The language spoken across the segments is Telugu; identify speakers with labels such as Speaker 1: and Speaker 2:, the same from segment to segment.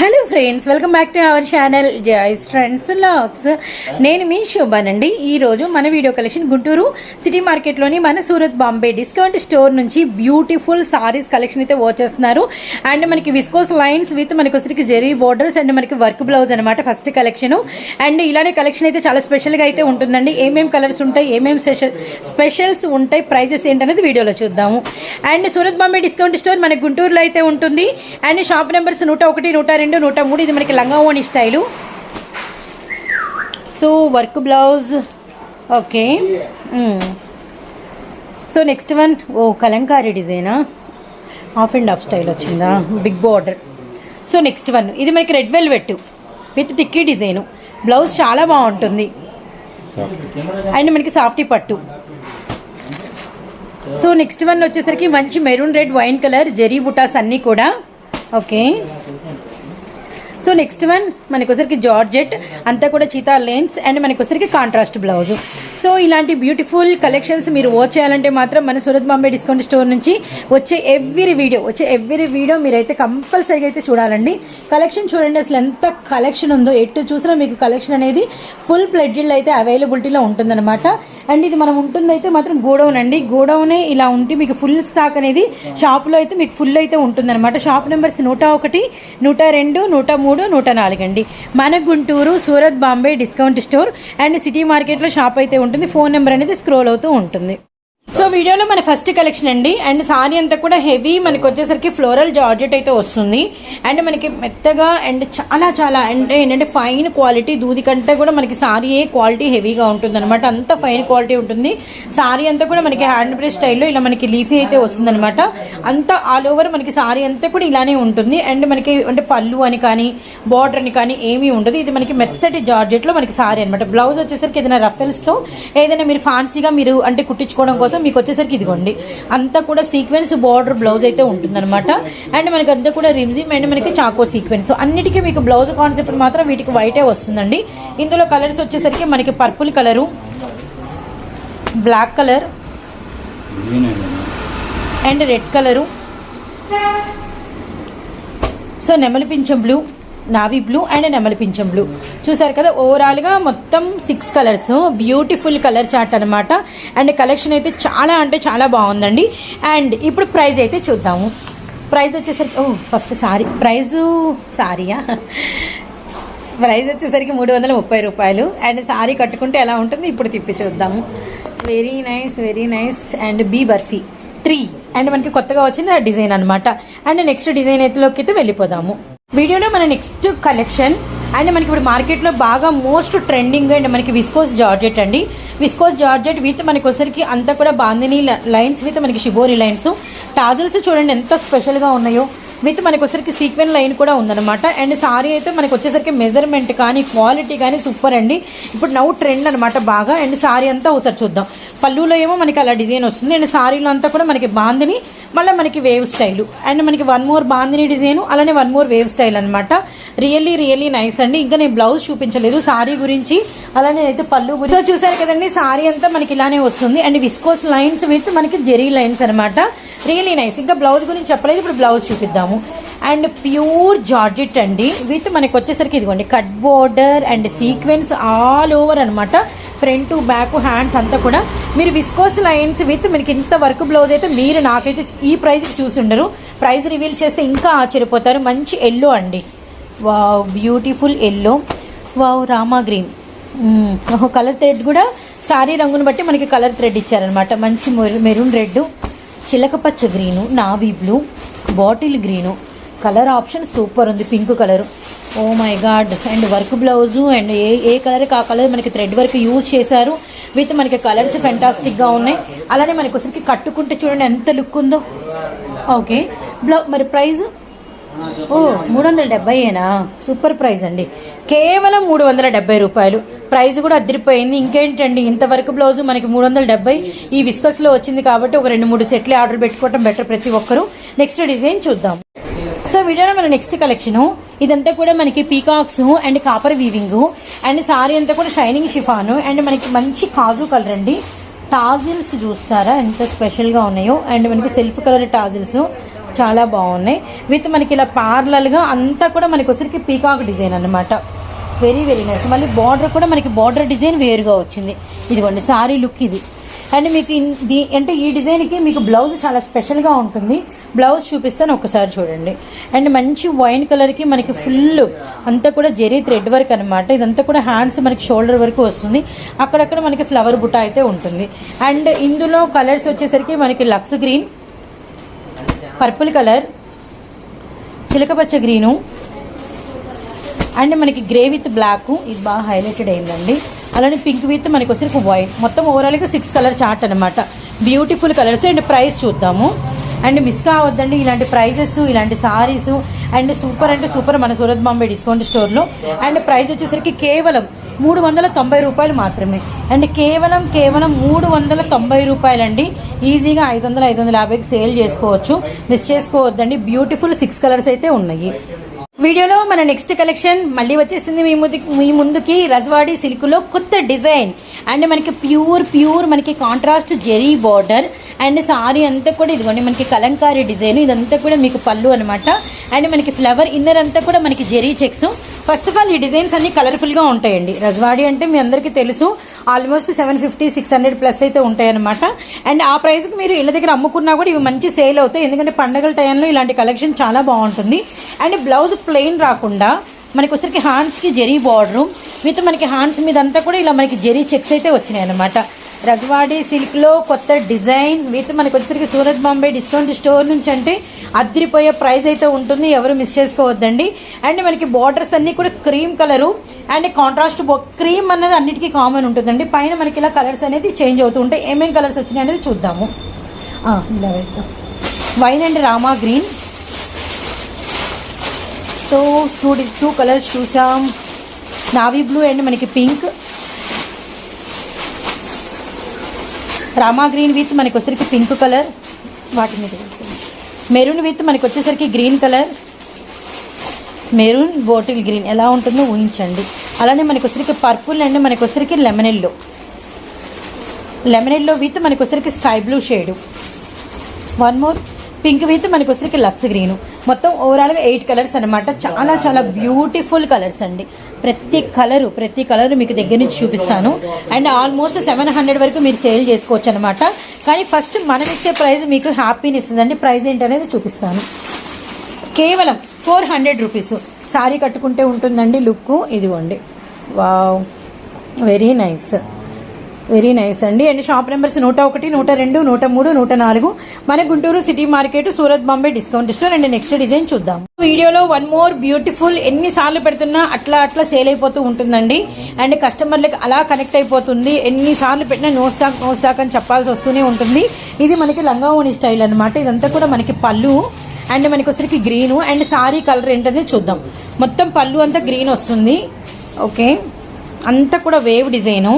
Speaker 1: Hello friends welcome back to our channel Joy's friends locks. నేను మీ శోభానండి. ఈ ఈరోజు మన వీడియో కలెక్షన్ గుంటూరు సిటీ మార్కెట్లోని మన సూరత్ బాంబే డిస్కౌంట్ స్టోర్ నుంచి బ్యూటిఫుల్ సారీస్ కలెక్షన్ అయితే వచ్చేస్తున్నారు. అండ్ మనకి విస్కోస్ లైన్స్ విత్ మనకి వచ్చరికి జెరీ బోర్డర్స్ అండ్ మనకి వర్క్ బ్లౌజ్ అనమాట ఫస్ట్ కలెక్షన్. అండ్ ఇలానే కలెక్షన్ అయితే చాలా స్పెషల్గా అయితే ఉంటుందండి. ఏమేం కలర్స్ ఉంటాయి ఏమేం స్పెషల్ స్పెషల్స్ ఉంటాయి ప్రైజెస్ ఏంటనేది వీడియోలో చూద్దాము. And Surat Bombay discount store మన గుంటూరులో అయితే ఉంటుంది. అండ్ షాప్ నెంబర్స్ నూట ఒకటి నూట రెండు రెండు నూట మూడు ఇది మనకి లంగా ఓణి style. So work blouse. Okay. So next one ఓ కలంకారీ డిజైనా. హాఫ్ అండ్ హాఫ్ స్టైల్ వచ్చిందా? Big border. So next one ఇది మనకి రెడ్ వెల్వెట్ విత్ టిక్కీ డిజైను. బ్లౌజ్ చాలా బాగుంటుంది. అండ్ మనకి సాఫ్టీ పట్టు. సో నెక్స్ట్ వన్ వచ్చేసరికి మంచి maroon red wine colour zari buttas అన్నీ కూడా. ఓకే. సో నెక్స్ట్ వన్ మనకొసరికి జార్జెట్ అంతా కూడా చీతా లేన్స్ అండ్ మనకొసరికి కాంట్రాస్ట్ బ్లౌజ్ సో ఇలాంటి బ్యూటిఫుల్ కలెక్షన్స్ మీరు వాచ్ చేయాలంటే మాత్రం మన సూరత్ బాంబే డిస్కౌంట్ స్టోర్ నుంచి వచ్చే ఎవ్రీ వీడియో వచ్చే ఎవ్రీ వీడియో మీరైతే కంపల్సరీగా అయితే చూడాలండి. కలెక్షన్ చూడండి అసలు ఎంత కలెక్షన్ ఉందో ఎటు చూసినా మీకు కలెక్షన్ అనేది ఫుల్ ప్లెడ్జిల్ అయితే అవైలబిలిటీలో ఉంటుందన్నమాట. అండ్ ఇది మనం ఉంటుందైతే మాత్రం గోడౌన్ అండి. గోడౌనే ఇలా ఉంటే మీకు ఫుల్ స్టాక్ అనేది షాప్లో అయితే మీకు ఫుల్ అయితే ఉంటుందన్నమాట. షాప్ నెంబర్స్ నూట ఒకటి నూట రెండు నూట మూడు నూట నాలుగు అండి. మన Guntur Surat Bombay discount store and city మార్కెట్లో షాప్ అయితే ఉంటుంది. ఫోన్ నెంబర్ అనేది స్క్రోల్ అవుతూ ఉంటుంది. సో వీడియోలో మన ఫస్ట్ కలెక్షన్ అండి. అండ్ సారీ అంతా కూడా హెవీ మనకి వచ్చేసరికి ఫ్లోరల్ జార్జెట్ అయితే వస్తుంది. అండ్ మనకి మెత్తగా అండ్ చాలా చాలా అంటే ఏంటంటే ఫైన్ క్వాలిటీ దూది కంటే కూడా మనకి సారీ ఏ క్వాలిటీ హెవీగా ఉంటుంది అనమాట అంత ఫైన్ క్వాలిటీ ఉంటుంది. సారీ అంతా కూడా మనకి హ్యాండ్ బ్రేస్ స్టైల్లో ఇలా మనకి లీఫీ అయితే వస్తుంది అనమాట అంతా ఆల్ ఓవర్ మనకి సారీ అంతా కూడా ఇలానే ఉంటుంది. అండ్ మనకి అంటే పళ్ళు అని కానీ బార్డర్ అని కానీ ఏమీ ఉండదు. ఇది మనకి మెత్తటి జార్జెట్లో మనకి సారీ అనమాట బ్లౌజ్ వచ్చేసరికి ఏదైనా రఫెల్స్తో ఏదైనా మీరు ఫాన్సీగా మీరు అంటే కుట్టించుకోవడం కోసం మీకు వచ్చేసరికి ఇదిగోండి. అంతా కూడా సీక్వెన్స్ బార్డర్ బ్లౌజ్ అయితే ఉంటుందన్నమాట. అండ్ మనకి అంతా కూడా రిమ్జిమ్ అండ్ మనకి చాకో సీక్వెన్స్. అన్నిటికీ మీకు బ్లౌజ్ కాన్సెప్ట్ మాత్రం వీటికి వైటే వస్తుందండి. ఇందులో కలర్స్ వచ్చేసరికి మనకి purple colour black colour and red colour. So నెమలి పింఛం బ్లూ. నావీ బ్లూ అండ్ నెమలి పింఛం బ్లూ. చూసారు కదా ఓవరాల్గా మొత్తం six colours beautiful colour chart అనమాట అండ్ కలెక్షన్ అయితే చాలా అంటే చాలా బాగుందండి. అండ్ ఇప్పుడు ప్రైస్ అయితే చూద్దాము. ప్రైస్ వచ్చేసరికి ఓ ఫస్ట్ సారీ. ప్రైజు సారీయా? ప్రైస్ వచ్చేసరికి మూడు వందల ముప్పై రూపాయలు. అండ్ సారీ కట్టుకుంటే ఎలా ఉంటుంది ఇప్పుడు తిప్పి చూద్దాము. Very nice very nice and be బర్ఫీ. త్రీ అండ్ మనకి కొత్తగా వచ్చింది ఆ డిజైన్ అనమాట అండ్ నెక్స్ట్ డిజైన్ అయితేలోకి అయితే వెళ్ళిపోదాము. వీడియోలో మన నెక్స్ట్ కలెక్షన్ అండ్ మనకి ఇప్పుడు మార్కెట్లో బాగా మోస్ట్ ట్రెండింగ్ అండ్ మనకి విస్కోస్ జార్జెట్ అండి. విస్కోస్ జార్జెట్ విత్ మనకి ఒకసారికి అంతా కూడా బాందిని లైన్స్ విత్ మనకి షిబోరి లైన్స్ టాజల్స్ చూడండి ఎంత స్పెషల్గా ఉన్నాయో. విత్ మనకి వచ్చరికి సీక్వెన్ లైన్ కూడా ఉందన్నమాట. అండ్ సారీ అయితే మనకు వచ్చేసరికి మెజర్మెంట్ కానీ క్వాలిటీ కానీ సూపర్ అండి. ఇప్పుడు నవ్వు ట్రెండ్ అనమాట బాగా. అండ్ సారీ అంతా ఒకసారి చూద్దాం. పళ్ళులో ఏమో మనకి అలా డిజైన్ వస్తుంది. అండ్ సారీలో అంతా కూడా మనకి బాందిని మళ్ళీ మనకి వేవ్ స్టైల్. అండ్ మనకి వన్ మోర్ బాందిని డిజైన్ అలానే వన్ మోర్ వేవ్ స్టైల్ అనమాట రియల్లీ రియల్లీ నైస్ అండి. ఇంకా నేను బ్లౌజ్ చూపించలేదు సారీ గురించి. అలానే అయితే పళ్ళు గురించి. చూసారు కదండి సారీ అంతా మనకి ఇలానే వస్తుంది. అండ్ విస్కోస్ లైన్స్ విత్ మనకి జెరీ లైన్స్ అనమాట రియలీ నైస్ ఇంకా బ్లౌజ్ గురించి చెప్పలేదు ఇప్పుడు బ్లౌజ్ చూపిద్దాము. అండ్ ప్యూర్ జార్జెట్ అండి. విత్ మనకి వచ్చేసరికి ఇదిగోండి cut border and sequence all over అనమాట ఫ్రంట్ బ్యాక్ హ్యాండ్స్ అంతా కూడా. మీరు విస్కోస్ లైన్స్ విత్ మనకి ఇంత వర్క్ బ్లౌజ్ అయితే మీరు నాకైతే ఈ ప్రైస్ చూసుండరు ప్రైస్ రివీల్ చేస్తే ఇంకా ఆశ్చర్యపోతారు. మంచి ఎల్లో అండి. Wow beautiful yellow wow Rama green colour thread కూడా శారీ రంగును బట్టి మనకి కలర్ థ్రెడ్ ఇచ్చారనమాట మంచి maroon red చిలకపచ్చ green navy blue bottle green. Colour option super ఉంది pink colour oh my god and work blouse and ఏ ఏ కలర్ ఆ కలర్ మనకి థ్రెడ్ వర్క్ యూజ్ చేశారు. విత్ మనకి కలర్స్ ఫెంటాస్టిక్గా ఉన్నాయి. అలానే మనకి ఒకసారికి కట్టుకుంటే చూడండి ఎంత లుక్ ఉందో. ఓకే బ్లౌ మరి ప్రైస్ ఓ మూడు వందల డెబ్బైనా సూపర్ ప్రైజ్ అండి. కేవలం మూడు వందల డెబ్బై రూపాయలు. ప్రైజ్ కూడా అదిరిపోయింది ఇంకేంటండి? ఇంతవరకు బ్లౌజ్ మనకి మూడు వందల డెబ్బై. ఈ విస్కస్లో వచ్చింది కాబట్టి ఒక రెండు మూడు సెట్లే ఆర్డర్ పెట్టుకోవడం బెటర్ ప్రతి ఒక్కరు. నెక్స్ట్ డిజైన్ చూద్దాం. సో వీడియోలో మన నెక్స్ట్ కలెక్షన్ ఇదంతా కూడా మనకి peacocks and copper weaving and sari అంతా కూడా షైనింగ్ షిఫాన్ అండ్ మనకి మంచి కాజు కలర్ అండి. టాజిల్స్ చూస్తారా? ఎంత స్పెషల్గా ఉన్నాయో. అండ్ మనకి సెల్ఫ్ కలర్ టాజిల్స్. చాలా బాగున్నాయి. విత్ మనకి ఇలా పార్లల్గా అంతా కూడా మనకి వచ్చరికి పీకాక్ డిజైన్ అనమాట వెరీ వెరీ నైస్ మళ్ళీ బార్డర్ కూడా మనకి బార్డర్ డిజైన్ వేరుగా వచ్చింది. ఇదిగోండి సారీ లుక్ ఇది. అండ్ మీకు అంటే ఈ డిజైన్కి మీకు బ్లౌజ్ చాలా స్పెషల్గా ఉంటుంది. బ్లౌజ్ చూపిస్తాను ఒకసారి చూడండి. అండ్ మంచి వైన్ కలర్కి మనకి ఫుల్ అంతా కూడా జెరీ థ్రెడ్ వర్క్ అనమాట ఇదంతా కూడా హ్యాండ్స్ మనకి షోల్డర్ వరకు వస్తుంది. అక్కడక్కడ మనకి ఫ్లవర్ బుట్ట అయితే ఉంటుంది. అండ్ ఇందులో కలర్స్ వచ్చేసరికి మనకి లక్స్ గ్రీన్ పర్పుల్ కలర్ చిలకపచ్చ గ్రీను అండ్ మనకి గ్రే విత్ బ్లాక్. ఇది బాగా హైలైటెడ్ అయిందండి. అలానే పింక్ విత్ మనకి వచ్చరికి వైట్. మొత్తం ఓవరాల్గా సిక్స్ కలర్ చార్ట్ అనమాట బ్యూటిఫుల్ కలర్స్ అండ్ ప్రైస్ చూద్దాము. అండ్ మిస్ కావద్దండి ఇలాంటి ప్రైజెస్ ఇలాంటి సారీస్ అండ్ సూపర్ అంటే సూపర్ మన సూరత్ బాంబే డిస్కౌంట్ స్టోర్లో అండ్ ప్రైస్ వచ్చేసరికి కేవలం మూడు వందల తొంభై రూపాయలు మాత్రమే. అండ్ కేవలం కేవలం మూడు వందల తొంభై రూపాయలండి. ఈజీగా ఐదు వందల ఐదు వందల యాభైకి సేల్ చేసుకోవచ్చు. మిస్ చేసుకోవద్దండి. బ్యూటిఫుల్ సిక్స్ కలర్స్ అయితే ఉన్నాయి. వీడియోలో మన నెక్స్ట్ కలెక్షన్ మళ్ళీ వచ్చేసింది మీ ముందు మీ ముందుకి రజవాడి సిల్క్లో కొత్త డిజైన్. అండ్ మనకి ప్యూర్ ప్యూర్ మనకి contrast zari border. And sari అంతా కూడా ఇదిగోండి మనకి కలంకారీ డిజైన్. ఇదంతా కూడా మీకు పళ్ళు అనమాట అండ్ మనకి ఫ్లవర్ ఇన్నర్ అంతా కూడా మనకి zari checks. First of all ఈ డిజైన్స్ అన్ని కలర్ఫుల్గా ఉంటాయండి. రజవాడి అంటే మీ అందరికీ తెలుసు almost seven fifty six hundred plus అయితే ఉంటాయి అనమాట అండ్ ఆ ప్రైస్కి మీరు ఇళ్ళ దగ్గర అమ్ముకున్నా కూడా ఇవి మంచి సేల్ అవుతాయి. ఎందుకంటే పండగల టైంలో ఇలాంటి కలెక్షన్ చాలా బాగుంటుంది. అండ్ బ్లౌజ్ ప్లెయిన్ రాకుండా మనకి వచ్చరికి హాండ్స్కి జెరీ బార్డర్ విత్ మనకి హ్యాండ్స్ మీద అంతా కూడా ఇలా మనకి జెరీ చెక్స్ అయితే వచ్చినాయి అనమాట రజవాడి సిల్క్లో కొత్త డిజైన్ విత్ మనకి వచ్చరికి సూరత్ బాంబే డిస్కౌంట్ స్టోర్ నుంచి అంటే అద్దరిపోయే ప్రైస్ అయితే ఉంటుంది. ఎవరు మిస్ చేసుకోవద్దండి. అండ్ మనకి బార్డర్స్ అన్నీ కూడా cream colour and contrast cream అన్నది అన్నిటికీ కామన్ ఉంటుందండి. పైన మనకి ఇలా కలర్స్ అనేది చేంజ్ అవుతూ ఉంటాయి. ఏమేమి కలర్స్ వచ్చినాయి అనేది చూద్దాము. ఇలా వెళ్తాం wine and Rama green so two two colours చూసాం. నావీ బ్లూ అండ్ మనకి పింక్. రామా గ్రీన్ విత్ మనకి వచ్చేసరికి పింక్ కలర్. వాటి మీద మెరూన్ విత్ మనకి వచ్చేసరికి green colour. Maroon bottle green ఎలా ఉంటుందో ఊహించండి. అలానే మనకి వచ్చరికి పర్పుల్ అండ్ మనకి వచ్చరికి lemon yellow. Lemon yellow with మనకి వచ్చరికి sky blue shade. One more. Pink with మనకు వచ్చేసరికి లక్స్ గ్రీన్. మొత్తం ఓవరాల్గా ఎయిట్ కలర్స్ అనమాట చాలా చాలా బ్యూటిఫుల్ కలర్స్ అండి. ప్రతి కలర్ ప్రతి కలర్ మీకు దగ్గర నుంచి చూపిస్తాను. అండ్ ఆల్మోస్ట్ సెవెన్ హండ్రెడ్ వరకు మీరు సేల్ చేసుకోవచ్చు అనమాట కానీ ఫస్ట్ మనం ఇచ్చే ప్రైస్ మీకు హ్యాపీని అండి ప్రైస్ ఏంటనేది చూపిస్తాను. కేవలం ఫోర్ హండ్రెడ్ రూపీస్ శారీ కట్టుకుంటే ఉంటుందండి లుక్ ఇదిగోండి. Wow. Very nice very nice అండి. అండ్ షాప్ నెంబర్స్ నూట ఒకటి నూట రెండు నూట మూడు నూట నాలుగు. మన Guntur city market Surat Bombay discount store and next design చూద్దాం. వీడియోలో వన్ మోర్ బ్యూటిఫుల్ ఎన్ని సార్లు పెడుతున్నా అట్లా అట్లా సేల్ అయిపోతూ ఉంటుందండి. అండ్ కస్టమర్లకు అలా కనెక్ట్ అయిపోతుంది. ఎన్ని సార్లు పెట్టినా నో స్టాక్ నో స్టాక్ అని చెప్పాల్సి వస్తూనే ఉంటుంది. ఇది మనకి లంగావోని స్టైల్ అనమాట ఇదంతా కూడా మనకి పళ్ళు. అండ్ మనకి వచ్చరికి గ్రీన్ అండ్ సారీ కలర్ ఏంటనేది చూద్దాం. మొత్తం పళ్ళు అంతా గ్రీన్ వస్తుంది. ఓకే అంతా కూడా wave design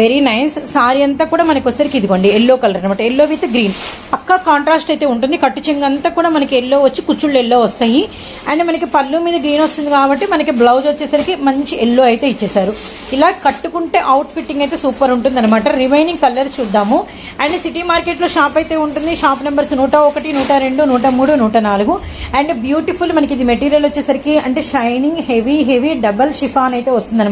Speaker 1: very nice sari అంతా కూడా మనకి వచ్చరికి ఇదిగోండి ఎల్లో కలర్ అనమాట ఎల్లో విత్ గ్రీన్ పక్కా కాంట్రాస్ట్ అయితే ఉంటుంది. కట్టు చెంగు అంతా కూడా మనకి ఎల్లో వచ్చి కుచ్చుళ్ళు ఎల్లో వస్తాయి. అండ్ మనకి పళ్ళు మీద గ్రీన్ వస్తుంది కాబట్టి మనకి బ్లౌజ్ వచ్చేసరికి మంచి ఎల్లో అయితే ఇచ్చేసారు ఇలా కట్టుకుంటే అవుట్ ఫిట్టింగ్ అయితే సూపర్ ఉంటుంది అనమాట రిమైనింగ్ కలర్స్ చూద్దాము. అండ్ సిటీ మార్కెట్లో షాప్ అయితే ఉంటుంది. షాప్ నెంబర్స్ నూట ఒకటి నూట రెండు నూట మూడు నూట నాలుగు. అండ్ బ్యూటిఫుల్ మనకి ఇది మెటీరియల్ వచ్చేసరికి అంటే shining heavy heavy double chiffon అయితే వస్తుంది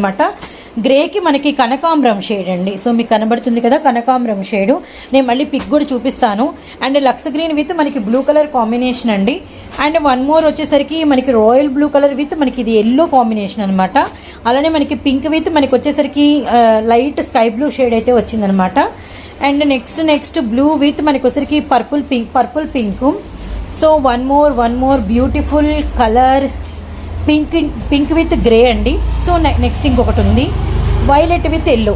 Speaker 1: గ్రేకి మనకి కనకాంబరం షేడ్ అండి. సో మీకు కనబడుతుంది కదా కనకాంబరం షేడ్. నేను మళ్ళీ పిక్ కూడా చూపిస్తాను. అండ్ లక్స్ గ్రీన్ విత్ మనకి బ్లూ కలర్ కాంబినేషన్ అండి. అండ్ వన్ మోర్ వచ్చేసరికి మనకి రాయల్ బ్లూ కలర్ విత్ మనకి ఇది ఎల్లో కాంబినేషన్ అనమాట అలానే మనకి పింక్ విత్ మనకి వచ్చేసరికి లైట్ స్కై బ్లూ షేడ్ అయితే వచ్చిందనమాట and next next blue with మనకి వచ్చేసరికి purple pink purple pink. So one more one more beautiful colour pink pink with grey అండి. సో నెక్స్ట్ ఇంకొకటి ఉంది. వైలెట్ విత్ ఎల్లో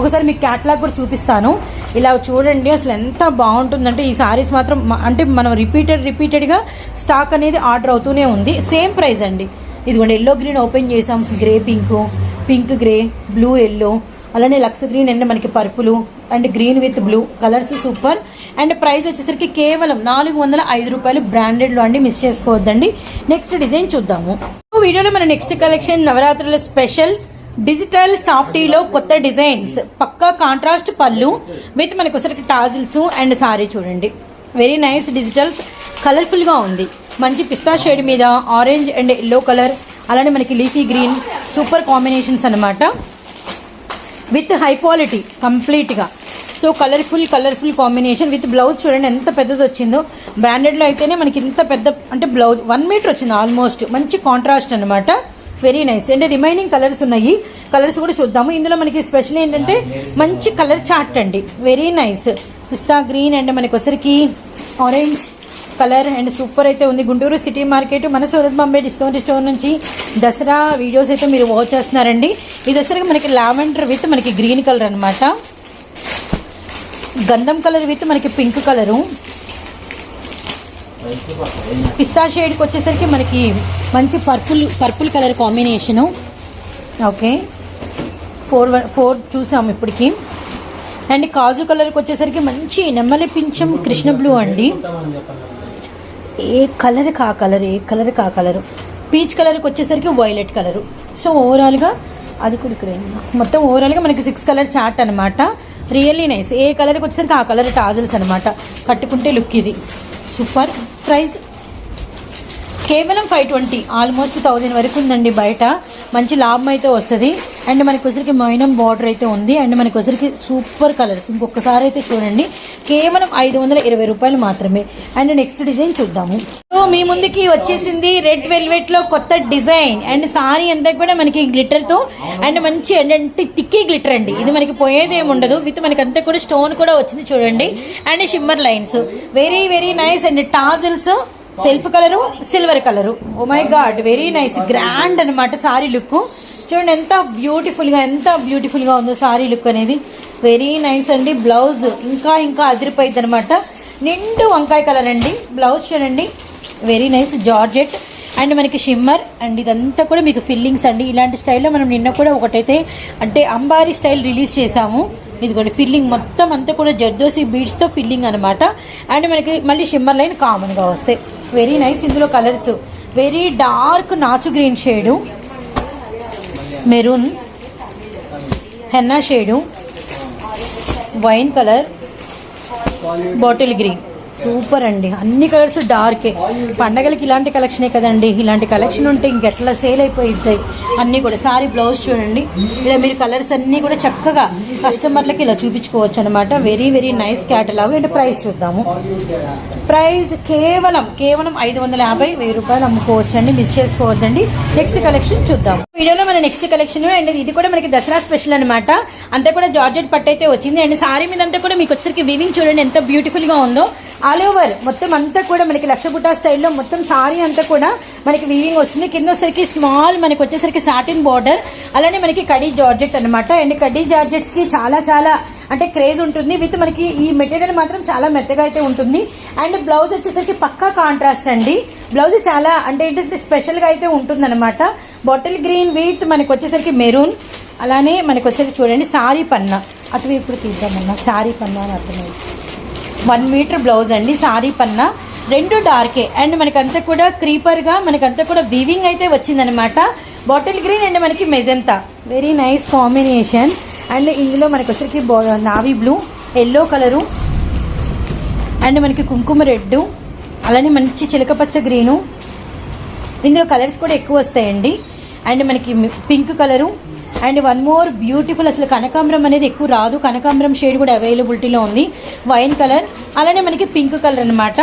Speaker 1: ఒకసారి మీకు క్యాట్లాగ్ కూడా చూపిస్తాను. ఇలా చూడండి అసలు ఎంత బాగుంటుందంటే ఈ సారీస్ మాత్రం అంటే మనం రిపీటెడ్ రిపీటెడ్గా స్టాక్ అనేది ఆర్డర్ అవుతూనే ఉంది. సేమ్ ప్రైస్ అండి. ఇదిగోండి ఎల్లో గ్రీన్ ఓపెన్ చేసాం. Grey pink pink grey blue yellow అలానే లక్స్ గ్రీన్ అండ్ మనకి purple and green with blue colours super. And price వచ్చేసరికి కేవలం నాలుగు వందల ఐదు రూపాయలు బ్రాండెడ్లో అండి మిస్ చేసుకోవద్దండి. నెక్స్ట్ డిజైన్ చూద్దాము. వీడియోలో మన నెక్స్ట్ కలెక్షన్ నవరాత్రుల స్పెషల్ డిజిటల్ సాఫ్టీలో కొత్త డిజైన్స్. పక్కా కాంట్రాస్ట్ పళ్ళు విత్ మనకు వచ్చరికి టాజిల్స్ అండ్ సారీ చూడండి. వెరీ నైస్ డిజిటల్స్ కలర్ఫుల్గా ఉంది. మంచి పిస్తా షేడ్ మీద ఆరెంజ్ అండ్ ఎల్లో కలర్ అలానే మనకి లీఫీ గ్రీన్ సూపర్ కాంబినేషన్స్ అనమాట విత్ హై క్వాలిటీ కంప్లీట్గా. So colourful colourful combination with blouse చూడండి ఎంత పెద్దది వచ్చిందో. బ్రాండెడ్లో అయితేనే మనకి ఇంత పెద్ద అంటే బ్లౌజ్ వన్ మీటర్ వచ్చింది ఆల్మోస్ట్ మంచి కాంట్రాస్ట్ అనమాట very nice and remaining colours ఉన్నాయి. కలర్స్ కూడా చూద్దాము. ఇందులో మనకి స్పెషల్ ఏంటంటే మంచి కలర్ చార్ట్ అండి. వెరీ నైస్ పిస్తా గ్రీన్ అండ్ మనకి ఒకసారికి ఆరెంజ్ కలర్ అండ్ సూపర్ అయితే ఉంది. గుంటూరు సిటీ మార్కెట్ మన సూరత్ బాంబే డిస్కౌంట్ స్టోర్ నుంచి దసరా వీడియోస్ అయితే మీరు వాచ్ చేస్తున్నారండి. ఇది వచ్చరికి మనకి లావెండర్ విత్ మనకి గ్రీన్ కలర్ అనమాట గంధం కలర్ విత్ మనకి పింక్ కలరు. పిస్తా షేడ్కి వచ్చేసరికి మనకి మంచి purple purple colour combination. Okay. Four one four చూసాము ఇప్పటికి. అండ్ కాజు కలర్కి వచ్చేసరికి మంచి నెమ్మలి పింఛం కృష్ణ బ్లూ అండి. ఏ కలర్ కా కలర్ ఏ కలర్ కా కలరు? పీచ్ కలర్కి వచ్చేసరికి వైలెట్ కలర్. సో ఓవరాల్గా అది కూడా ఇక్కడ మొత్తం ఓవరాల్గా మనకి సిక్స్ కలర్ చార్ట్ అనమాట రియల్లీ నైస్ ఏ కలర్కి వచ్చేసరికి ఆ కలర్ టాజల్స్ అనమాట కట్టుకుంటే లుక్ ఇది. సూపర్. ప్రైస్ కేవలం ఫైవ్ ట్వంటీ ఆల్మోస్ట్ థౌజండ్ వరకు ఉందండి బయట. మంచి లాభం అయితే వస్తుంది. అండ్ మనకి వచ్చరికి మైనం బార్డర్ అయితే ఉంది. అండ్ మనకి వచ్చరికి సూపర్ కలర్స్ ఇంకొకసారి అయితే చూడండి. కేవలం ఐదు వందల ఇరవై రూపాయలు మాత్రమే. అండ్ నెక్స్ట్ డిజైన్ చూద్దాము. సో మీ ముందుకి వచ్చేసింది రెడ్ వెల్వెట్లో కొత్త డిజైన్ అండ్ సారీ అంతా కూడా మనకి గ్లిటర్తో. అండ్ మంచి అంటే టిక్కీ గ్లిటర్ అండి. ఇది మనకి పోయేదేం ఉండదు. విత్ మనకి అంతా కూడా స్టోన్ కూడా వచ్చింది చూడండి. And shimmer lines very very nice and tassels self colour silver colour oh my god very nice grand అన్నమాట సారీ లుక్ చూడండి ఎంత బ్యూటిఫుల్గా ఎంత బ్యూటిఫుల్గా ఉందో సారీ లుక్ అనేది. వెరీ నైస్ అండి. బ్లౌజ్ ఇంకా ఇంకా అదిరిపోయింది అనమాట నిండు వంకాయ కలర్ అండి. బ్లౌజ్ చూడండి. వెరీ నైస్ జార్జెట్ అండ్ మనకి షిమ్మర్ అండ్ ఇదంతా కూడా మీకు ఫిల్లింగ్స్ అండి. ఇలాంటి స్టైల్లో మనం నిన్న కూడా ఒకటైతే అంటే అంబారీ స్టైల్ రిలీజ్ చేసాము ఇదిగోండి ఫిల్లింగ్ మొత్తం అంతా కూడా జర్దోసి బీడ్స్తో ఫిల్లింగ్ అనమాట అండ్ మనకి మళ్ళీ షిమ్మర్ లైన్ కామన్గా వస్తాయి. వెరీ నైస్ ఇందులో కలర్స్. వెరీ డార్క్ నాచు green shade. Maroon. Henna shade. Wine colour. Bottle green. Super అండి. అన్ని కలర్స్ డార్కే పండగలకి ఇలాంటి కలెక్షనే కదండి. ఇలాంటి కలెక్షన్ ఉంటే ఇంకెట్లా సేల్ అయిపోయిద్దాయి అన్ని కూడా సారీ బ్లౌజ్ చూడండి. ఇలా మీరు కలర్స్ అన్ని కూడా చక్కగా కస్టమర్లకి ఇలా చూపించుకోవచ్చు అనమాట very very nice catalogue and price చూద్దాము. ప్రైస్ కేవలం కేవలం ఐదు వందల యాభై వెయ్యి రూపాయలు అమ్ముకోవచ్చు అండి మిస్ చేసుకోవద్దండి. నెక్స్ట్ కలెక్షన్ చూద్దాం వీడియోలో మన నెక్స్ట్ కలెక్షన్ అండ్ ఇది కూడా మనకి దసరా స్పెషల్ అనమాట అంతా కూడా జార్జెట్ పట్టు అయితే వచ్చింది. అండ్ సారీ మీద అంతా కూడా మీకు వచ్చేసరికి వివింగ్ చూడండి ఎంత బ్యూటిఫుల్గా ఉందో. ఆల్ ఓవర్ మొత్తం అంతా కూడా మనకి లక్ష బుటా స్టైల్లో మొత్తం సారీ అంతా కూడా మనకి వీవింగ్ వస్తుంది. కింద వచ్చేసరికి స్మాల్ మనకి వచ్చేసరికి సాటిన్ బార్డర్ అలానే మనకి కడీ జార్జెట్ అన్నమాట. అండ్ కడీ జార్జెట్స్కి చాలా చాలా అంటే క్రేజ్ ఉంటుంది. విత్ మనకి ఈ మెటీరియల్ మాత్రం చాలా మెత్తగా అయితే ఉంటుంది. అండ్ బ్లౌజ్ వచ్చేసరికి పక్కా కాంట్రాస్ట్ అండి. బ్లౌజ్ చాలా అంటే ఏంటంటే స్పెషల్గా అయితే ఉంటుంది అనమాట బాటిల్ గ్రీన్ విత్ మనకు వచ్చేసరికి మెరూన్ అలానే మనకు వచ్చేసరికి చూడండి సారీ పన్నా. అటు ఇప్పుడు తీద్దామన్నా సారీ పన్నా అని అర్థమైంది. వన్ మీటర్ బ్లౌజ్ అండి సారీ పన్నా. రెండు డార్కే అండ్ మనకంతా కూడా క్రీపర్గా మనకంతా కూడా వీవింగ్ అయితే వచ్చిందనమాట బాటిల్ గ్రీన్ అండ్ మనకి magenta very nice combination and ఇందులో మనకి వచ్చరికి navy blue yellow colour and మనకి కుంకుమ రెడ్ అలానే మంచి చిలకపచ్చ గ్రీను ఇందులో కలర్స్ కూడా ఎక్కువ వస్తాయండి. అండ్ మనకి pink colour. And one more beautiful అసలు కనకాంబరం అనేది ఎక్కువ రాదు. కనకాంబరం షేడ్ కూడా అవైలబిలిటీలో ఉంది. Wine colour. అలానే మనకి పింక్ కలర్ అనమాట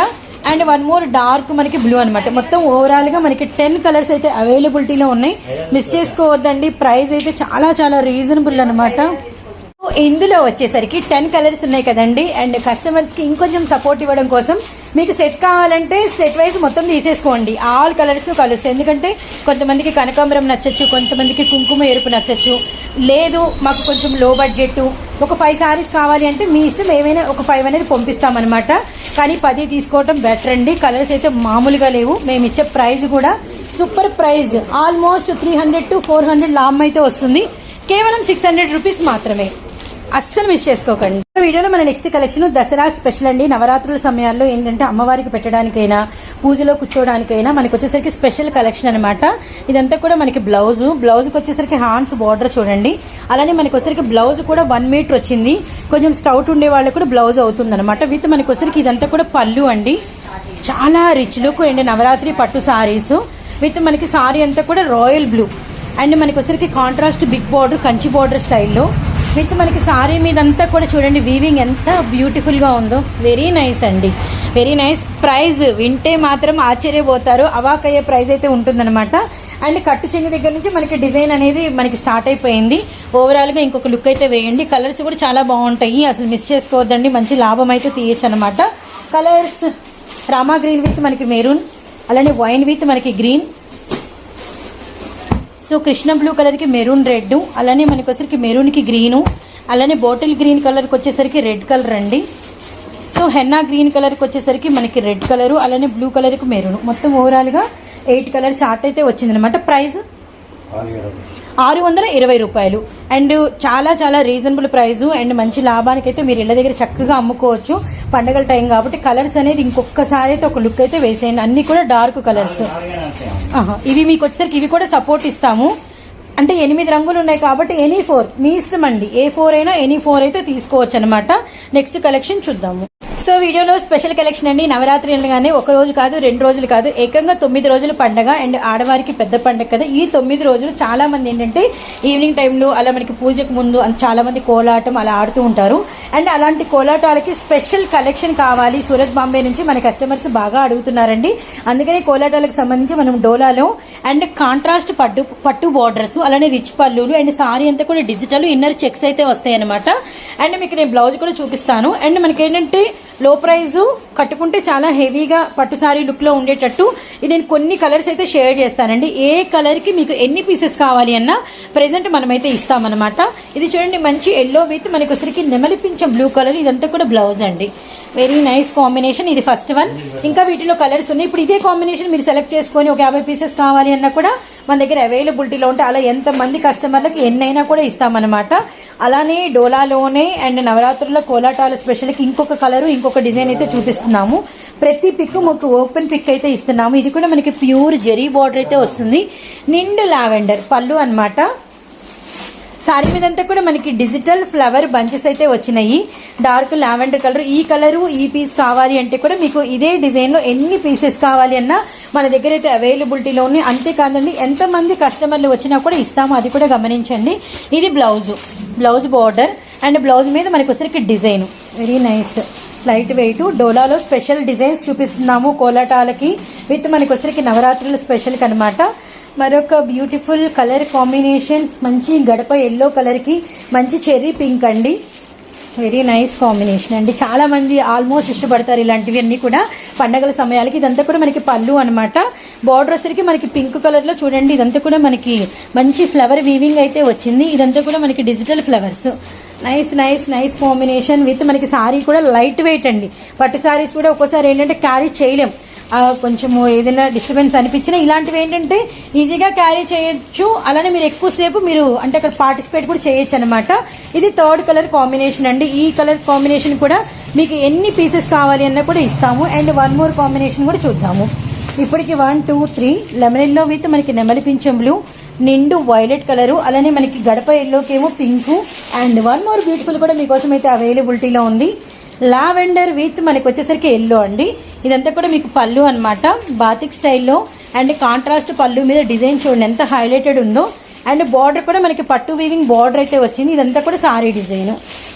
Speaker 1: అండ్ వన్ మోర్ డార్క్ మనకి బ్లూ అనమాట మొత్తం ఓవరాల్గా మనకి టెన్ కలర్స్ అయితే అవైలబిలిటీలో ఉన్నాయి. మిస్ చేసుకోవద్దండి. ప్రైస్ అయితే చాలా చాలా రీజనబుల్ అనమాట ఇందులో వచ్చేసరికి టెన్ కలర్స్ ఉన్నాయి కదండి. అండ్ కస్టమర్స్కి ఇంకొంచెం సపోర్ట్ ఇవ్వడం కోసం మీకు సెట్ కావాలంటే సెట్ వైజ్ మొత్తం తీసేసుకోండి. ఆల్ కలర్స్ కలుస్తాయి. ఎందుకంటే కొంతమందికి కనకాంబరం నచ్చచ్చు కొంతమందికి కుంకుమ ఎరుపు నచ్చచ్చు. లేదు మాకు కొంచెం లో బడ్జెట్ ఒక ఫైవ్ సారీస్ కావాలి అంటే మీ ఇష్టం ఏమైనా ఒక ఫైవ్ అనేది పంపిస్తామన్నమాట. కానీ పది తీసుకోవటం బెటర్ అండి. కలర్స్ అయితే మామూలుగా లేవు. మేము ఇచ్చే ప్రైస్ కూడా super price almost three hundred to four hundred Lam అయితే వస్తుంది. కేవలం సిక్స్ హండ్రెడ్ రూపీస్ మాత్రమే. అస్సలు మిస్ చేసుకోకండి. వీడియోలో మన నెక్స్ట్ కలెక్షన్ దసరా స్పెషల్ అండి. నవరాత్రుల సమయాల్లో ఏంటంటే అమ్మవారికి పెట్టడానికైనా పూజలో కూర్చోవడానికైనా మనకి వచ్చేసరికి స్పెషల్ కలెక్షన్ అనమాట ఇదంతా కూడా మనకి బ్లౌజ్. బ్లౌజ్కి వచ్చేసరికి హ్యాండ్స్ బార్డర్ చూడండి. అలానే మనకి వచ్చేసరికి బ్లౌజ్ కూడా వన్ మీటర్ వచ్చింది. కొంచెం స్టౌట్ ఉండే వాళ్ళకి కూడా బ్లౌజ్ అవుతుంది అనమాట విత్ మనకి వచ్చేసరికి ఇదంతా కూడా పళ్ళు అండి. చాలా రిచ్ లుక్ అండ్ నవరాత్రి పట్టు సారీస్. విత్ మనకి సారీ అంతా కూడా రాయల్ బ్లూ. అండ్ మనకి వచ్చరికి contrast big border Kanchi border స్టైల్లో. విత్ మనకి సారీ మీదంతా కూడా చూడండి వీవింగ్ ఎంత బ్యూటిఫుల్గా ఉందో. వెరీ నైస్ అండి. వెరీ నైస్ ప్రైస్ వింటే మాత్రం ఆశ్చర్యపోతారు. అవాక్ అయ్యే ప్రైస్ అయితే ఉంటుందన్నమాట. అండ్ కట్టు చెంగు దగ్గర నుంచి మనకి డిజైన్ అనేది మనకి స్టార్ట్ అయిపోయింది. ఓవరాల్గా ఇంకొక లుక్ అయితే వేయండి. కలర్స్ కూడా చాలా బాగుంటాయి. అసలు మిస్ చేసుకోవద్దండి. మంచి లాభం అయితే తీయచ్చు అనమాట కలర్స్ రామా గ్రీన్ విత్ మనకి మెరూన్ అలానే వైన్ విత్ మనకి గ్రీన్ సో కృష్ణ బ్లూ కలర్కి మెరూన్ రెడ్ అలానే మనకి వచ్చరికి మెరూన్కి గ్రీను అలానే బాటిల్ గ్రీన్ కలర్కి వచ్చేసరికి రెడ్ కలర్ అండి. సో హెన్నా గ్రీన్ కలర్కి వచ్చేసరికి మనకి రెడ్ కలరు అలానే బ్లూ కలర్కి మెరూన్. మొత్తం ఓవరాల్గా ఎయిట్ కలర్ చార్ట్ అయితే వచ్చింది అనమాట ప్రైస్ ఆరు వందల ఇరవై రూపాయలు. అండ్ చాలా చాలా రీజనబుల్ ప్రైస్ అండ్ మంచి లాభానికి అయితే మీరు ఇళ్ళ దగ్గర చక్కగా అమ్ముకోవచ్చు. పండగల టైం కాబట్టి కలర్స్ అనేది ఇంకొకసారి అయితే ఒక లుక్ అయితే వేసేయండి. అన్ని కూడా డార్క్ కలర్స్. ఆహా, ఇవి మీకు వచ్చేసరికి ఇవి కూడా సపోర్ట్ ఇస్తాము. అంటే ఎనిమిది రంగులు ఉన్నాయి కాబట్టి ఎనీ ఫోర్ మీ ఇష్టం అండి. ఏ ఫోర్ అయినా ఎనీ ఫోర్ అయితే తీసుకోవచ్చు అనమాట నెక్స్ట్ కలెక్షన్ చూద్దాము. వీడియోలో స్పెషల్ కలెక్షన్ అండి. నవరాత్రి అనగానే ఒక రోజు కాదు రెండు రోజులు కాదు. ఏకంగా తొమ్మిది రోజులు పండగ అండ్ ఆడవారికి పెద్ద పండగ కదా. ఈ తొమ్మిది రోజులు చాలా మంది ఏంటంటే ఈవినింగ్ టైంలో అలా మనకి పూజకు ముందు చాలా మంది కోలాటం అలా ఆడుతూ ఉంటారు. అండ్ అలాంటి కోలాటాలకి స్పెషల్ కలెక్షన్ కావాలి. సూరత్ బాంబే నుంచి మన కస్టమర్స్ బాగా అడుగుతున్నారండి. అందుకని కోలాటాలకు సంబంధించి మనం డోలాలో అండ్ కాంట్రాస్ట్ పట్టు పట్టు బార్డర్స్ అలానే రిచ్ పళ్ళులు అండ్ సారీ అంతా కూడా డిజిటల్ ఇన్నర్ చెక్స్ అయితే వస్తాయి అనమాట అండ్ మీకు నేను బ్లౌజ్ కూడా చూపిస్తాను. అండ్ మనకి ఏంటంటే లో ప్రైజ్ కట్టుకుంటే చాలా హెవీగా పట్టు సారీ లుక్లో ఉండేటట్టు నేను కొన్ని కలర్స్ అయితే షేర్ చేస్తానండి. ఏ కలర్కి మీకు ఎన్ని పీసెస్ కావాలి అన్నా ప్రెసెంట్ మనమైతే ఇస్తామన్నమాట. ఇది చూడండి మంచి ఎల్లో విత్ మనకి వచ్చరికి నెమలి పింఛం బ్లూ కలర్ ఇదంతా కూడా బ్లౌజ్ అండి. వెరీ నైస్ కాంబినేషన్ ఇది ఫస్ట్ వన్ ఇంకా వీటిలో కలర్స్ ఉన్నాయి. ఇప్పుడు ఇదే కాంబినేషన్ మీరు సెలెక్ట్ చేసుకొని ఒక యాభై పీసెస్ కావాలి అన్నా కూడా మన దగ్గర అవైలబిలిటీలో ఉంటే అలా ఎంత మంది కస్టమర్లకు ఎన్నైనా కూడా ఇస్తామన్నమాట. అలానే డోలాలోనే అండ్ నవరాత్రుల కోలాటాల స్పెషల్కి ఇంకొక కలర్ ఇంకొక డిజైన్ అయితే చూపిస్తున్నాము. ప్రతి పిక్ మాకు ఓపెన్ పిక్ అయితే ఇస్తున్నాము. ఇది కూడా మనకి ప్యూర్ జెరీ బార్డర్ అయితే వస్తుంది. నిండు లావెండర్ పళ్ళు అనమాట సారీ మీదంతా కూడా మనకి డిజిటల్ ఫ్లవర్ బంచెస్ అయితే వచ్చినాయి. Dark lavender colour. ఈ కలరు ఈ పీస్ కావాలి అంటే కూడా మీకు ఇదే డిజైన్లో ఎన్ని పీసెస్ కావాలి అన్నా మన దగ్గర అయితే అవైలబిలిటీలో ఉన్నాయి అంతేకాదండి ఎంత మంది కస్టమర్లు వచ్చినా కూడా ఇస్తాము. అది కూడా గమనించండి. ఇది blouse blouse border and blouse మీద మనకు వచ్చరికి design. Very nice light weight డోలాలో special designs చూపిస్తున్నాము కోలాటాలకి. విత్ మనకు వచ్చరికి నవరాత్రుల స్పెషల్కి అనమాట మరొక బ్యూటిఫుల్ కలర్ కాంబినేషన్ మంచి గడప ఎల్లో కలర్కి మంచి చెర్రీ పింక్ అండి. వెరీ నైస్ కాంబినేషన్ అండి. చాలా మంది ఆల్మోస్ట్ ఇష్టపడతారు ఇలాంటివి అన్ని కూడా. పండగల సమయాలకి ఇదంతా కూడా మనకి పళ్ళు అనమాట బార్డర్ వచ్చరికి మనకి పింక్ కలర్లో చూడండి ఇదంతా కూడా మనకి మంచి ఫ్లవర్ వీవింగ్ అయితే వచ్చింది. ఇదంతా కూడా మనకి digital flowers nice nice nice combination with మనకి సారీ కూడా లైట్ వెయిట్ అండి. పట్టు సారీస్ కూడా ఒక్కోసారి ఏంటంటే క్యారీ చేయలేం. కొంచెము ఏదైనా డిస్టర్బెన్స్ అనిపించినా ఇలాంటివి ఏంటంటే ఈజీగా క్యారీ చేయొచ్చు. అలానే మీరు ఎక్కువసేపు మీరు అంటే అక్కడ పార్టిసిపేట్ కూడా చేయొచ్చు అనమాట ఇది థర్డ్ కలర్ కాంబినేషన్ అండి. ఈ కలర్ కాంబినేషన్ కూడా మీకు ఎన్ని పీసెస్ కావాలి అన్నా కూడా ఇస్తాము. అండ్ వన్ మోర్ కాంబినేషన్ కూడా చూద్దాము. ఇప్పటికి one two three lemon with మనకి నెమలి పింఛం బ్లూ నిండు వైలెట్ కలరు అలానే మనకి గడప ఎల్లోకేమో pink and one more beautiful కూడా మీకోసం అయితే అవైలబిలిటీలో ఉంది. లావెండర్ విత్ మనకి వచ్చేసరికి ఎల్లో అండి. ఇదంతా కూడా మీకు పళ్ళు అన్నమాట. బాతిక్ స్టైల్లో అండ్ కాంట్రాస్ట్ పళ్ళు మీద డిజైన్ చూడండి ఎంత హైలైటెడ్ ఉందో. అండ్ బార్డర్ కూడా మనకి పట్టు వీవింగ్ బార్డర్ అయితే వచ్చింది. ఇదంతా కూడా సారీ డిజైన్.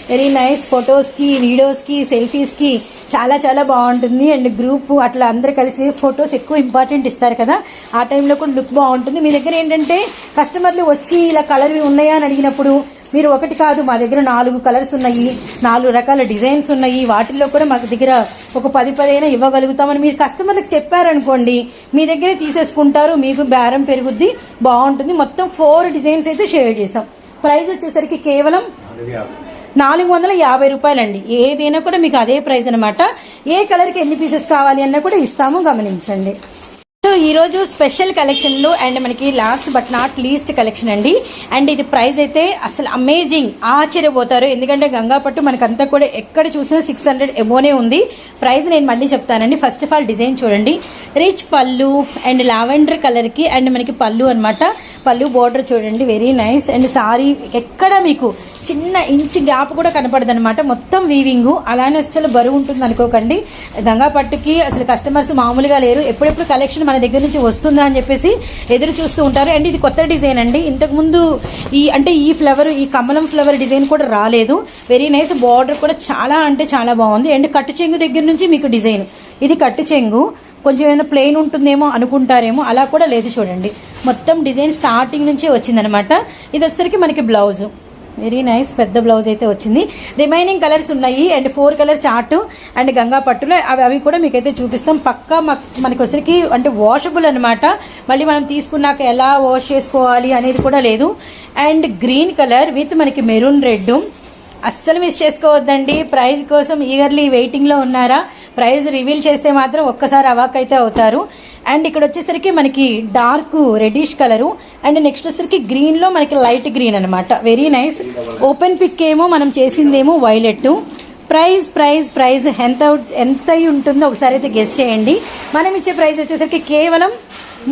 Speaker 1: వెరీ నైస్ ఫొటోస్కి వీడియోస్కి సెల్ఫీస్కి చాలా చాలా బాగుంటుంది. అండ్ గ్రూప్ అట్లా అందరు కలిసి ఫొటోస్ ఎక్కువ ఇంపార్టెంట్ ఇస్తారు కదా. ఆ టైంలో కూడా లుక్ బాగుంటుంది. మీ దగ్గర ఏంటంటే కస్టమర్లు వచ్చి ఇలా కలర్వి ఉన్నాయా అని అడిగినప్పుడు మీరు ఒకటి కాదు మా దగ్గర నాలుగు కలర్స్ ఉన్నాయి నాలుగు రకాల డిజైన్స్ ఉన్నాయి వాటిల్లో కూడా మా దగ్గర ఒక పది పదైనా ఇవ్వగలుగుతామని మీరు కస్టమర్లకు చెప్పారనుకోండి మీ దగ్గరే తీసేసుకుంటారు మీకు బేరం పెరుగుద్ది బాగుంటుంది. మొత్తం ఫోర్ డిజైన్స్ అయితే షేర్ చేసాం ప్రైస్ వచ్చేసరికి కేవలం నాలుగు వందల యాభై రూపాయలండి. ఏదైనా కూడా మీకు అదే ప్రైస్ అనమాట ఏ కలర్కి ఎన్ని పీసెస్ కావాలి అన్నా కూడా ఇస్తాము గమనించండి. సో ఈ రోజు స్పెషల్ కలెక్షన్లు అండ్ మనకి last but not least collection అండి. అండ్ ఇది ప్రైస్ అయితే అసలు అమేజింగ్ ఆశ్చర్యపోతారు. ఎందుకంటే గంగా పట్టు మనకంతా కూడా ఎక్కడ చూసినా సిక్స్ హండ్రెడ్ ఎబోనే ఉంది. ప్రైస్ నేను మళ్ళీ చెప్తానండి. ఫస్ట్ ఆఫ్ ఆల్ డిజైన్ చూడండి. రిచ్ పళ్ళు అండ్ లావెండర్ కలర్కి అండ్ మనకి పళ్ళు అన్నమాట. పళ్ళు బోర్డర్ చూడండి. వెరీ నైస్ అండ్ సారీ ఎక్కడ మీకు చిన్న ఇంచ్ గ్యాప్ కూడా కనపడదు అనమాట మొత్తం వీవింగ్ అలానే అసలు బరువు ఉంటుంది అనుకోకండి గంగా పట్టుకి అసలు కస్టమర్స్ మామూలుగా లేరు. ఎప్పుడెప్పుడు కలెక్షన్ మన దగ్గర నుంచి వస్తుందా అని చెప్పేసి ఎదురు చూస్తూ ఉంటారు. అండ్ ఇది కొత్త డిజైన్ అండి. ఇంతకు ముందు ఈ అంటే ఈ ఫ్లవర్ ఈ కమలం ఫ్లవర్ డిజైన్ కూడా రాలేదు. వెరీ నైస్ బార్డర్ కూడా చాలా అంటే చాలా బాగుంది. అండ్ కట్టు చెంగు దగ్గర నుంచి మీకు డిజైన్. ఇది కట్టు చెంగు. కొంచెం ఏమైనా ప్లెయిన్ ఉంటుందేమో అనుకుంటారేమో. అలా కూడా లేదు చూడండి. మొత్తం డిజైన్ స్టార్టింగ్ నుంచే వచ్చిందనమాట. ఇది వచ్చేసరికి మనకి బ్లౌజ్ వెరీ నైస్ పెద్ద బ్లౌజ్ అయితే వచ్చింది. రిమైనింగ్ కలర్స్ ఉన్నాయి. And four colour chart and Ganga పట్టులో అవి అవి కూడా మీకైతే చూపిస్తాం. పక్కా మనకి వచ్చరికి అంటే వాషబుల్ అన్నమాట. మళ్ళీ మనం తీసుకున్నాక ఎలా వాష్ చేసుకోవాలి అనేది కూడా లేదు. అండ్ గ్రీన్ కలర్ విత్ మనకి మెరూన్ రెడ్ అస్సలు మిస్ చేసుకోవద్దండి. ప్రైజ్ కోసం ఈగర్లీ వెయిటింగ్లో ఉన్నారా? ప్రైజ్ రివీల్ చేస్తే మాత్రం ఒక్కసారి అవాక్ అయితే అవుతారు. అండ్ ఇక్కడ వచ్చేసరికి మనకి dark reddish colour. And next వచ్చేసరికి గ్రీన్లో మనకి లైట్ గ్రీన్ అనమాట వెరీ నైస్. ఓపెన్ పిక్ ఏమో మనం చేసిందేమో వైలెట్. ప్రైజ్ ప్రైజ్ ప్రైజ్ ఎంత ఎంత ఉంటుందో ఒకసారి అయితే గెస్ట్ చేయండి. మనం ఇచ్చే ప్రైజ్ వచ్చేసరికి కేవలం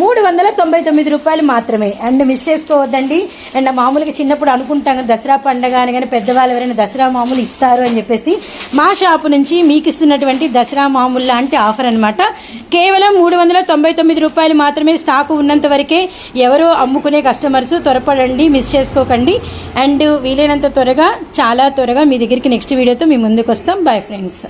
Speaker 1: మూడు వందల తొంభై తొమ్మిది రూపాయలు మాత్రమే. అండ్ మిస్ చేసుకోవద్దండి. అండ్ మామూలుగా చిన్నప్పుడు అనుకుంటాం దసరా పండగ అని కానీ పెద్దవాళ్ళు ఎవరైనా దసరా మామూలు ఇస్తారు అని చెప్పేసి మా షాపు నుంచి మీకు ఇస్తున్నటువంటి దసరా మామూలు లాంటి ఆఫర్ అనమాట కేవలం మూడు వందల తొంభై తొమ్మిది రూపాయలు మాత్రమే స్టాక్ ఉన్నంత వరకే ఎవరో అమ్ముకునే కస్టమర్స్ త్వరపడండి మిస్ చేసుకోకండి. అండ్ వీలైనంత త్వరగా చాలా త్వరగా మీ దగ్గరికి నెక్స్ట్ వీడియోతో మీ ముందుకు వస్తాం. Bye friends